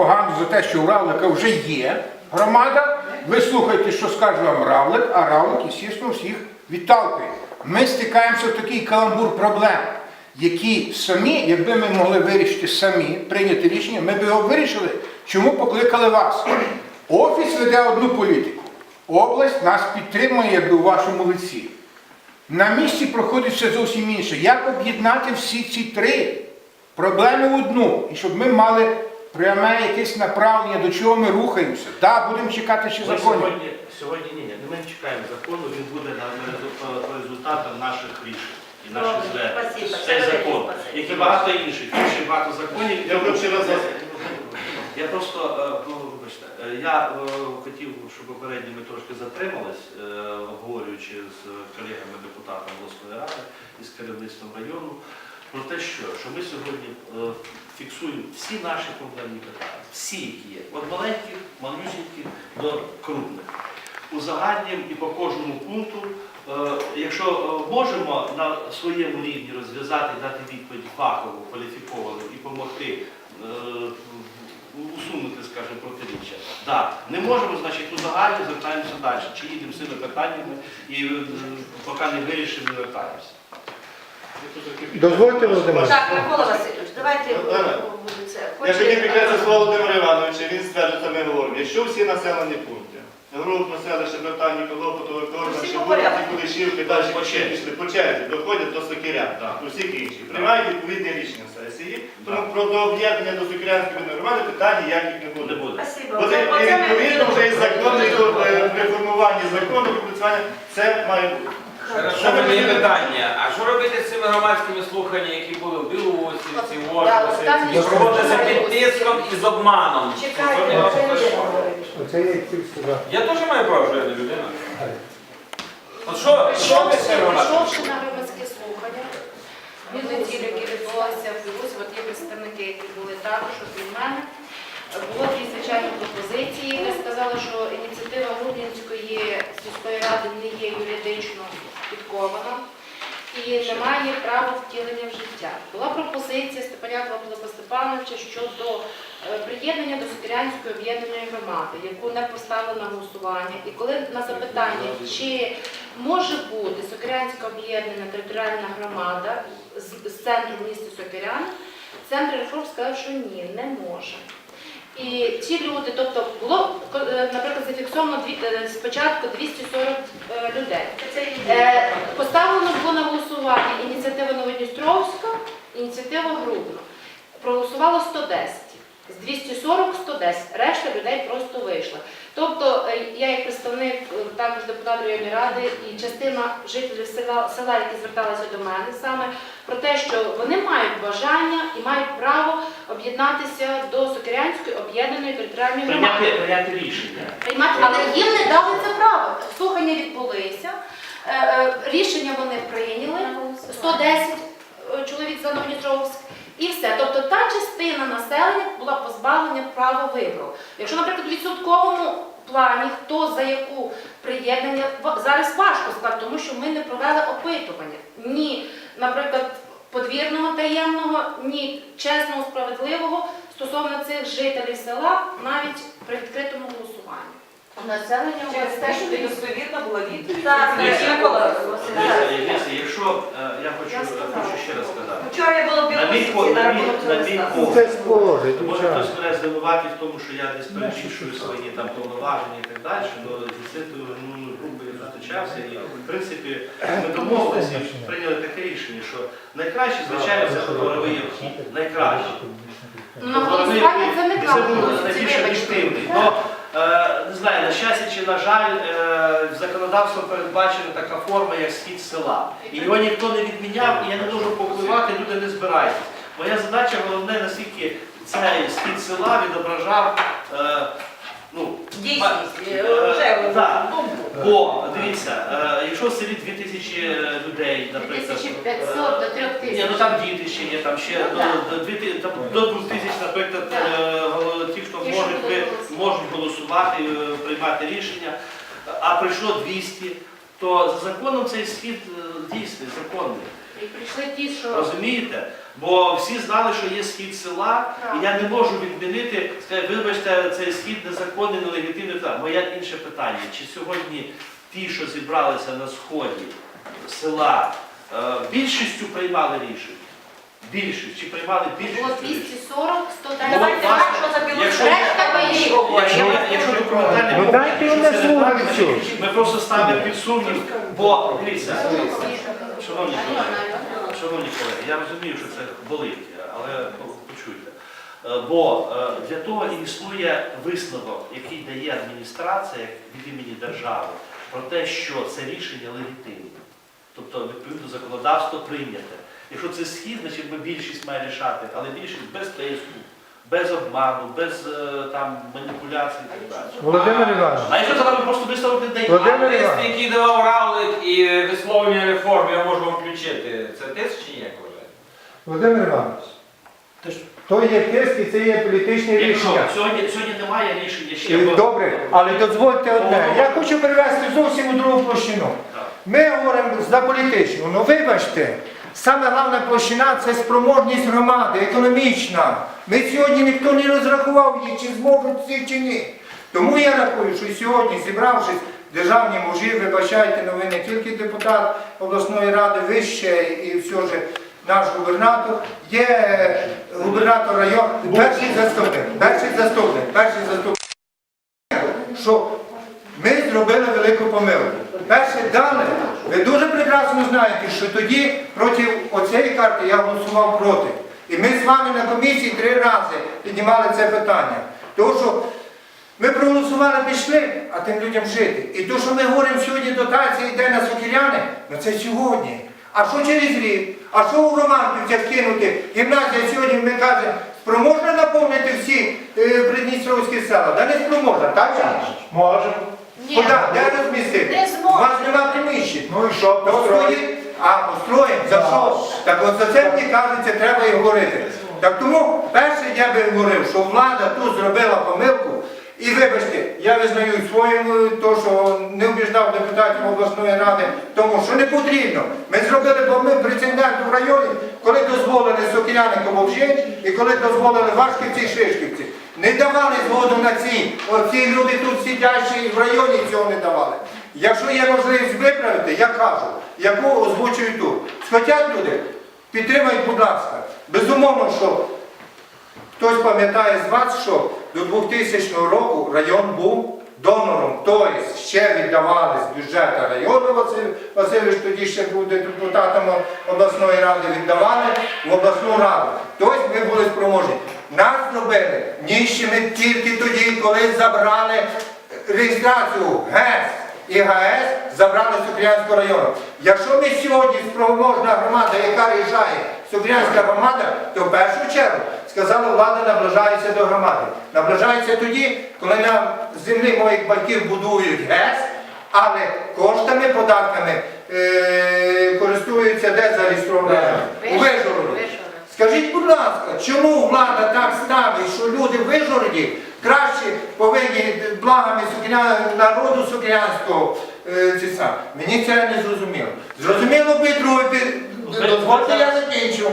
пропаганду за те, що у Равлика вже є громада. Ви слухайте, що скаже вам Равлик, а Равлик, звісно, всіх відталкує. Ми стикаємося в такий каламбур проблем, які самі, якби ми могли вирішити самі, прийняти рішення, ми б його вирішили. Чому покликали вас? Офіс веде одну політику. Область нас підтримує якби у вашому лиці. На місці проходить все зовсім інше. Як об'єднати всі ці три проблеми в одну, і щоб ми мали пряме якесь направлення, до чого ми рухаємося. Так, да, будемо чекати ще Ми законів. сьогодні, сьогодні ні, ні, ми не чекаємо закону, він буде на, на резу- по результатам наших рішень і наших Добре, звернень. спасибо. Це закон, як і багато інших, інші багато законів. Я хочу раз Я просто, е, ну, вибачте, е, я е, хотів, щоб попередньо ми трошки затримались, е, обговорюючи з колегами депутатами обласної ради і з керівництвом району, про те, що, що ми сьогодні е, фіксуємо всі наші проблемні питання, всі, які є, від маленьких, малюсіньких до крупних. Узагальнюємо і по кожному пункту, е, якщо е, можемо на своєму рівні розв'язати, дати відповідь фахову, кваліфіковану і допомогти е, усунути, скажімо, протиріччя. Так, не можемо, значить, узагальнюємо, звертаємося далі. Чи їдемо з цими питаннями і е, поки не вирішимо, не вертаємося. Дозвольте, Володимир. Так, Микола Васильович, давайте Олена, буде це. Я хотів підкреслити слово Володимира Івановича, він стверджує, це ми говоримо. Якщо всі населені пункти, Група, селище, Британії, Колопотова, Корна, Всі по Шибуки, далі По черзі. пішли, по черзі, доходять до Сокиря, Так. до інших. Приймають відповідні рішення сесії, тому про до об'єднання до Сокирянської громади питань ніяких не Не буде. Бо це, відповідно вже і при формуванні закону, пропрацювання, це має бути. Хорошо, в мене є питання. А робити громадськими слуханнями, які були в Білоусівці, в Да, Ошкосі, там і є проводилися під тиском і з обманом? Чекайте, Що це є говорити. Оце я хотів сказати. Я теж маю право, що я не людина. От що, що ви Прийшовши, робите? прийшовши на громадські слухання, від неділі, які відбулися в Білусі, от є представники, які були також от від мене. Було дві звичайні пропозиції. Ми сказали, що ініціатива Грудненської сільської ради не є юридично підкована і не має права втілення в життя. Була пропозиція Степанякова Пилипа Степановича щодо е, приєднання до Сокирянської об'єднаної громади, яку не поставили на голосування. І коли на запитання, чи може бути Сокирянська об'єднана територіальна громада з, з центру міста Сокирян, центр реформ сказав, що ні, не може. І ті люди, тобто було, е, наприклад, зафіксовано дві- е, спочатку 240 е, людей. Поставлено було на голосування ініціатива Новодністровська, ініціатива Грудно. Проголосувало 110. З 240 110. Решта людей просто вийшла. Тобто я як представник також депутат районної ради і частина жителів села, села, які зверталися до мене саме про те, що вони мають бажання і мають право об'єднатися до Сокирянської об'єднаної територіальної громади. Прийняти, прийняти рішення. Приймати, але їм не дали це право. Слухання відбулися, е, е, рішення вони прийняли, 110 е, чоловік за Новодністровськ, і все. Тобто та частина населення була позбавлена права вибору. Якщо, наприклад, у відсотковому плані, хто за яку приєднання, зараз важко сказати, тому що ми не провели опитування. Ні, наприклад, подвірного таємного, ні чесного, справедливого стосовно цих жителів села навіть при відкритому голосуванні. Населення те, що недостовірна була відповідь. Так, якщо е, я хочу, е, ще раз сказати. Вчора я була в На мій Білорусі по- на на мій- рахунок на цього мій стану. Ну, Це схоже, Може хтось мене звинуватить в тому, що я десь перебільшую свої там повноваження і так далі, але зі цитою ну, грубо я зустрічався і в принципі ми домовилися, і прийняли таке рішення, що найкраще, звичайно, це дворовий обхід. Найкраще. Ну, голосування це не І це так. було Це найбільш вибачте. об'єктивний. Е, не знаю, на щастя чи на жаль, е, законодавством передбачена така форма, як схід села. І його ніхто не відміняв, і я не можу повпливати, люди не збираються. Моя задача головне, наскільки цей схід села відображав. Е, ну, Дійсність, е, е, вже так. думку. Бо дивіться, е, якщо в селі 2000 людей, наприклад, 2500 е, до 3000. ні, ну там діти ще є, там ще Ну, до, до, дві там, до 2000, наприклад, Так. е, голо- ті, хто Ті, що можуть, ви- можуть голосувати, е, приймати рішення, а прийшло 200, то за законом цей схід е, дійсний, законний. І прийшли ті, що Розумієте? Бо всі знали, що є схід села, і я не можу відмінити, сказати, вибачте, цей схід незаконний, нелегітимний. Моє інше питання, чи сьогодні ті, що зібралися на сході села, е, більшістю приймали рішення? Більшість, чи приймали Було рішення? 240, 110. Ну, Давайте власне, так, що за білу якщо- ви якщо Ну, дайте що? ми просто ставимо під сумнів, бо дивіться, шановні колеги, шановні колеги, я розумію, що це болить, але почуйте. Е, Бо е, для того існує висновок, який дає адміністрація від імені держави про те, що це рішення легітимне. Тобто, відповідно, законодавство прийняте. Якщо це схід, значить більшість має рішати, але більшість без тиску, без обману, без е, там маніпуляцій і так далі. Володимир Іванович, А якщо це просто виставок не Володимир Іванович. який давав Равлик і висловлення реформ, я можу вам включити. Це тиск чи ні, як вважаєте? Володимир Іванович, Ти ж- то є тиск і це є політичне Якщо рішення. сьогодні, сьогодні немає рішення ще бо- Добре, але дозвольте одне. Я хочу перевести зовсім у другу площину. Так. Ми говоримо за політичну. Ну вибачте, саме головна площина це спроможність громади, економічна. Ми сьогодні ніхто не розрахував її, чи зможуть ці чи ні. Тому я рахую, що сьогодні, зібравшись державні мужі, вибачайте, ви не тільки депутат обласної ради, ви ще і все ж наш губернатор, є губернатор району, перший заступник, перший заступник, перший заступник що ми зробили велику помилку. Перше дали, ви дуже прекрасно знаєте, що тоді проти оцієї карти я голосував проти. І ми з вами на комісії три рази піднімали це питання. Тому що ми проголосували, пішли, а тим людям жити. І то, що ми говоримо сьогодні, дотація йде на сокіряни, ну це сьогодні. А що через рік? А що у Романківцях кинути? Гімназія сьогодні, ми кажемо, спроможна наповнити всі е, придністровські села? Да не спроможна, так? Може. Куди? Де розмістити? Не. У вас нема приміщень. Ну і що, То стоїть, а построїмо, за що? Так от за це мені кажеться, треба і говорити. Так тому перше я би говорив, що влада тут зробила помилку. І вибачте, я визнаю своїм то, що не обіждав депутатів обласної ради, тому що не потрібно. Ми зробили помилку прецедент в районі, коли дозволили Сокірянику Вовжень і коли дозволили Вашківці і Шишківці. Не давали згоду на ці. Оці люди тут сидячі в районі цього не давали. Якщо є можливість виправити, я кажу, яку озвучую тут. Схотять люди, підтримайте, будь ласка. Безумовно, що хтось пам'ятає з вас, що до 2000 року район був донором, тобто ще віддавали з бюджету району Василь Васильович, тоді ще був депутатом обласної ради, віддавали в обласну раду. Тобто ми були спроможні. Нас зробили нижчими тільки тоді, коли забрали реєстрацію ГЕС і ГАЕС забрали Сукрянського району. Якщо ми сьогодні спроможна громада, яка рішає Сукрянська громада, то в першу чергу сказала влада наближається до громади. Наближається тоді, коли на землі моїх батьків будують ГЕС, але коштами, податками е, користуються де зареєстровані? У Вижгороді. Скажіть, будь ласка, чому влада так ставить, що люди в Вижгороді краще повинні благами сукня... народу сукнянського е, ці? Мені це не зрозуміло. Зрозуміло би друге, дозвольте я закінчу.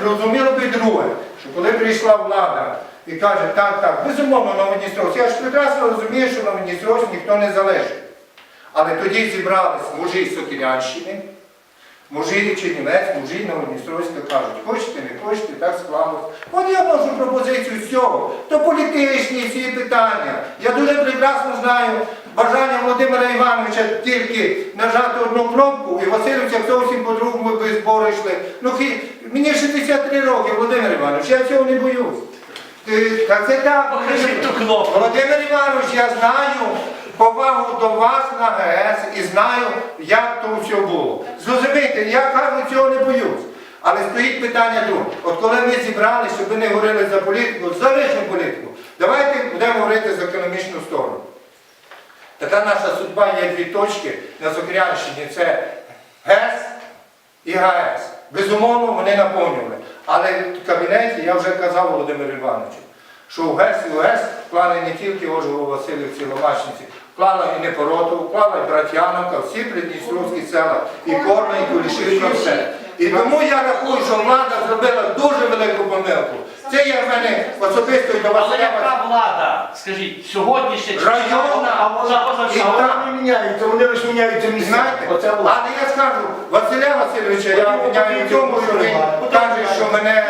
Зрозуміло би друге, що коли прийшла влада і каже, так, так, безумовно Новодністровськ, я ж прекрасно розумію, що Новодністровськ ніхто не залежить. Але тоді зібрались мужі з Сокірянщини, Мужі Чернівець, мужі Новодністровська кажуть, хочете, не хочете, так склалось. От я можу пропозицію з цього. То політичні всі питання. Я дуже прекрасно знаю бажання Володимира Івановича тільки нажати одну кнопку, і Васильовича зовсім по-другому би збори йшли. Ну хі, мені 63 роки, Володимир Іванович, я цього не боюсь. Так це так. Володимир Іванович, я знаю повагу до вас на ГЕС і знаю, як то все було. Зрозумійте, я кажу, цього не боюсь. Але стоїть питання друге. От коли ми зібралися, щоб ви не говорили за політику, за лишню політику, давайте будемо говорити за економічну сторону. Така наша судьба є дві точки на Сокрянщині це ГЕС і ГАЕС. Безумовно, вони наповнювали. Але в кабінеті я вже казав Володимиру Івановичу, що у ГЕС і у ГЕС вклали не тільки Ожгово, Васильівці, Ломачниці, вклала і Непоротов, вклала і Братяновка, всі придністровські села, і Корна, і Кулішівка, все. І тому я рахую, що влада зробила дуже велику помилку. Це є в мене особисто і до Але Василя. яка влада? Скажіть, сьогоднішня чи Районна. а вона І так. Вони міняються, вони лише міняються місця. Знаєте, Оце влада. але я скажу, Василя Васильовича, я обвиняю в тому, що він каже, що мене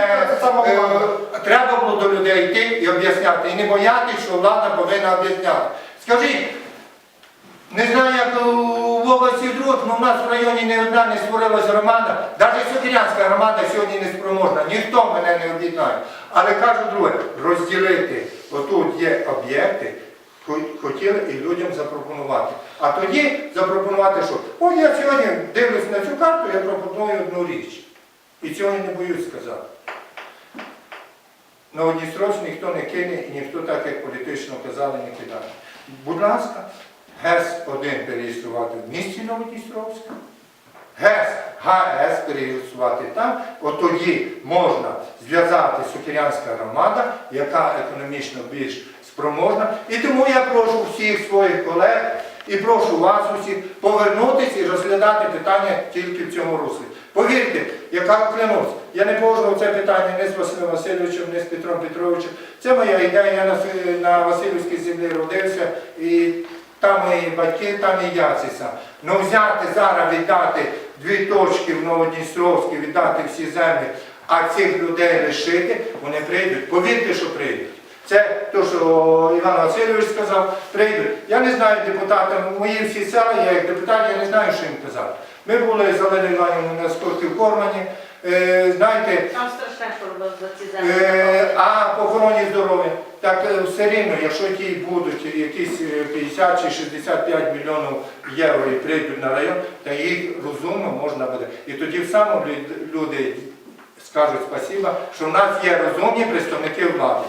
е, треба було до людей йти і об'ясняти. І не боятися, що влада повинна об'ясняти. Скажіть, не знаю, як в області друг, але в нас в районі не одна не створилась громада. Навіть Сокирянська громада сьогодні не спроможна. Ніхто мене не об'єднає. Але кажу друге, розділити. Отут є об'єкти, хотіли і людям запропонувати. А тоді запропонувати, що от я сьогодні дивлюсь на цю карту, я пропоную одну річ. І цього не боюсь сказати. На Одністровськ ніхто не кине і ніхто так, як політично казали, не кидає. Будь ласка, ГЕС-1 переєструвати в місті Новодністровська, ГЕС, ГАЕС переєструвати там, от тоді можна зв'язати Сокирянська громада, яка економічно більш спроможна. І тому я прошу всіх своїх колег і прошу вас усіх повернутися і розглядати питання тільки в цьому руслі. Повірте, яка клянусь, я не погоджував це питання не з Василем Васильовичем, не з Петром Петровичем. Це моя ідея, я на Васильівській землі родився, і там мої батьки, там і я це. Ну взяти зараз, віддати дві точки в Новодністровській, віддати всі землі, а цих людей лишити, вони прийдуть. Повірте, що прийдуть. Це те, що Іван Васильович сказав, прийдуть. Я не знаю депутатам, мої всі села, я як депутат, я не знаю, що їм казати. Ми були з Оленою Іванівною на скорті в Кормані. Е, знаєте, Там страшне, що за ці землі. Е, А по охороні здоров'я, так е, все рівно, якщо ті будуть якісь е, 50 чи 65 мільйонів євро і прийдуть на район, то їх розумно можна буде. І тоді в самому люди скажуть спасіба, що в нас є розумні представники влади.